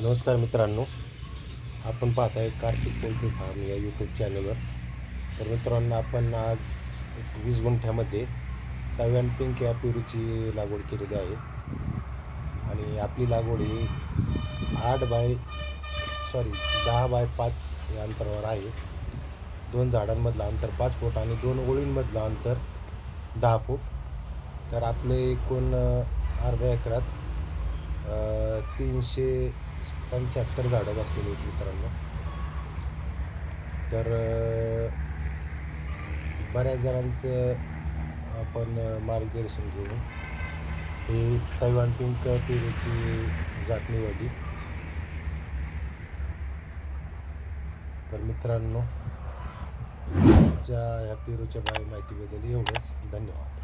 नमस्कार मित्रांनो. आपण पाहत आहे कार्तिक पोल्ट्री फार्म या यूट्यूब चॅनलवर तर मित्रांनो आपण आज एक वीस गुंठ्यामध्ये तव्यान पिंक या पेरूची लागवड केलेली आहे. आणि आपली लागवड ही आठ बाय सॉरी दहा बाय पाच या अंतरावर आहे. दोन झाडांमधलं अंतर पाच फूट आणि दोन ओळींमधलं अंतर दहा फूट. तर आपले एकूण अर्ध्या एकरात तीनशे पंच्याहत्तर झाडं बसलेली आहेत मित्रांनो. तर बऱ्याच जणांचं आपण मार्गदर्शन घेऊन हे तैवान पिंक पेरूची जात निवडली तर मित्रांनो ह्या पेरूच्या बाय माहितीबद्दल एवढंच. धन्यवाद.